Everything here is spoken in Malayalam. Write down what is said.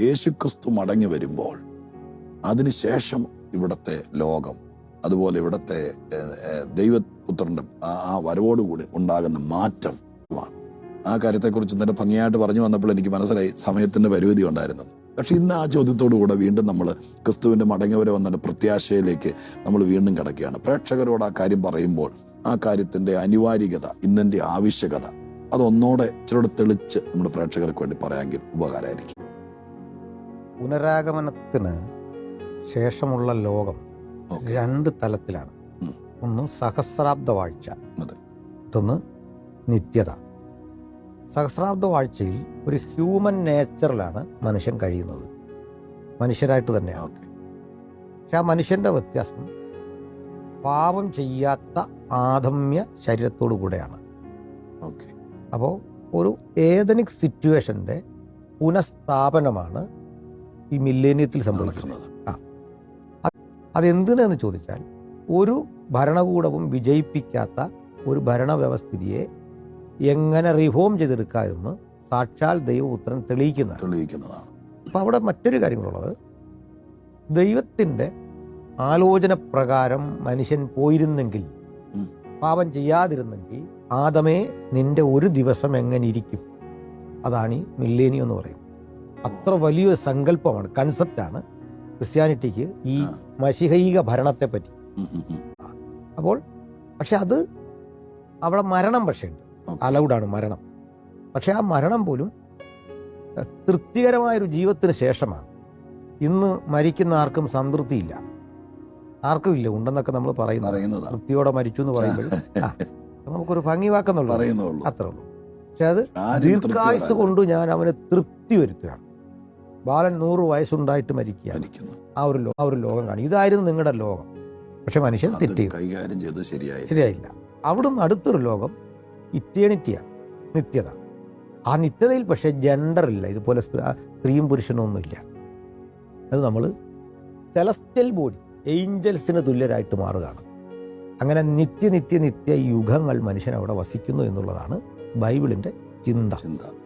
യേശുക്രിസ്തു മടങ്ങി വരുമ്പോൾ അതിനുശേഷം ഇവിടുത്തെ ലോകം അതുപോലെ ഇവിടുത്തെ ദൈവപുത്രന്റെ ആ വരവോടുകൂടി ഉണ്ടാകുന്ന മാറ്റമാണ് ആ കാര്യത്തെക്കുറിച്ച് ഇന്നലെ ഭംഗിയായിട്ട് പറഞ്ഞു വന്നപ്പോൾ എനിക്ക് മനസ്സിലായി സമയത്തിന്റെ പരിമിതി ഉണ്ടായിരുന്നു പക്ഷെ ഇന്ന് ആ ചോദ്യത്തോടു കൂടെ വീണ്ടും നമ്മൾ ക്രിസ്തുവിന്റെ മടങ്ങിവരെ വന്നതിന്റെ പ്രത്യാശയിലേക്ക് നമ്മൾ വീണ്ടും കിടക്കുകയാണ്. പ്രേക്ഷകരോട് ആ കാര്യം പറയുമ്പോൾ ആ കാര്യത്തിന്റെ അനിവാര്യത ഇന്നിന്റെ ആവശ്യകത അതൊന്നോടെ ഇച്ചിരൂടെ തെളിച്ച് നമ്മുടെ പ്രേക്ഷകർക്ക് വേണ്ടി പറയാമെങ്കിൽ ഉപകാരമായിരിക്കും. പുനരാഗമനത്തിന് ശേഷമുള്ള ലോകം രണ്ട് തലത്തിലാണ്. ഒന്ന് സഹസ്രാബ്ദ വാഴ്ച. മറ്റൊന്ന് നിത്യത. സഹസ്രാബ്ദ വാഴ്ചയിൽ ഒരു ഹ്യൂമൻ നേച്ചറിലാണ് മനുഷ്യൻ കഴിയുന്നത്. മനുഷ്യരായിട്ട് തന്നെയാണ്. ഓക്കെ. പക്ഷെ ആ മനുഷ്യന്റെ വ്യത്യാസം പാപം ചെയ്യാത്ത ആധമ്യ ശരീരത്തോടു കൂടെയാണ്. ഓക്കെ. അപ്പോൾ ഒരു ഏതനിക് സിറ്റുവേഷന്റെ പുനഃസ്ഥാപനമാണ് ഈ മില്ലേനിയത്തിൽ സംഭവിക്കുന്നത്. ആ. അതെന്തിനെന്ന് ചോദിച്ചാൽ ഒരു ഭരണകൂടവും വിജയിപ്പിക്കാത്ത ഒരു ഭരണവ്യവസ്ഥിതിയെ എങ്ങനെ റിഫോം ചെയ്തെടുക്കുക എന്ന് സാക്ഷാൽ ദൈവപുത്രൻ തെളിയിക്കുന്നതാണ്. തെളിയിക്കുന്നതാണ്. അപ്പോൾ അവിടെ മറ്റൊരു കാര്യങ്ങളുള്ളത്. ദൈവത്തിന്റെ ആലോചന പ്രകാരം മനുഷ്യൻ പോയിരുന്നെങ്കിൽ പാപം ചെയ്യാതിരുന്നെങ്കിൽ ആദമേ നിന്റെ ഒരു ദിവസം എങ്ങനെ ഇരിക്കും? അതാണ് ഈ മില്ലേനിയം എന്ന് പറയും അത്ര വലിയ സങ്കല്പമാണ് കൺസെപ്റ്റാണ് ക്രിസ്ത്യാനിറ്റിക്ക് ഈ. മഷിഹൈക ഭരണത്തെ പറ്റി. അപ്പോൾ പക്ഷെ അത് അവിടെ മരണം പക്ഷേ ഉണ്ട്. അലൗഡാണ് മരണം. പക്ഷെ ആ മരണം പോലും തൃപ്തികരമായൊരു ജീവിതത്തിന് ശേഷമാണ്. ഇന്ന് മരിക്കുന്ന ആർക്കും സംതൃപ്തിയില്ല. ആർക്കും ഇല്ല ഉണ്ടെന്നൊക്കെ നമ്മൾ പറയുന്നു തൃപ്തിയോടെ മരിച്ചു എന്ന് പറയുമ്പോൾ നമുക്കൊരു ഭംഗി വാക്കുന്നുള്ളൂ. അത്രേ ഉള്ളൂ. പക്ഷെ അത് ദീർഘായുസ് കൊണ്ട് ഞാൻ അവന് തൃപ്തി വരുത്തുകയാണ് ബാലൻ നൂറ് വയസ്സുണ്ടായിട്ട് മരിക്കുന്നു. ആ ഒരു ആ ഒരു ലോകം കാണും ഇതായിരുന്നു നിങ്ങളുടെ ലോകം. പക്ഷെ മനുഷ്യൻ തെറ്റി കൈകാര്യം ചെയ്ത് ശരിയായി ശരിയായില്ല. അവിടുന്ന് അടുത്തൊരു ലോകം ഇറ്റേണിറ്റിയാണ്. നിത്യത. ആ നിത്യതയിൽ പക്ഷേ ജെൻഡർ ഇല്ല. ഇതുപോലെ സ്ത്രീയും പുരുഷനും ഒന്നുമില്ല. അത് നമ്മൾ സെലസ്റ്റൽ ബോഡി ഏഞ്ചൽസിന് തുല്യരായിട്ട് മാറുകയാണ്. അങ്ങനെ നിത്യ നിത്യ നിത്യ യുഗങ്ങൾ മനുഷ്യൻ അവിടെ വസിക്കുന്നു എന്നുള്ളതാണ് ബൈബിളിന്റെ ചിന്ത. ചിന്ത.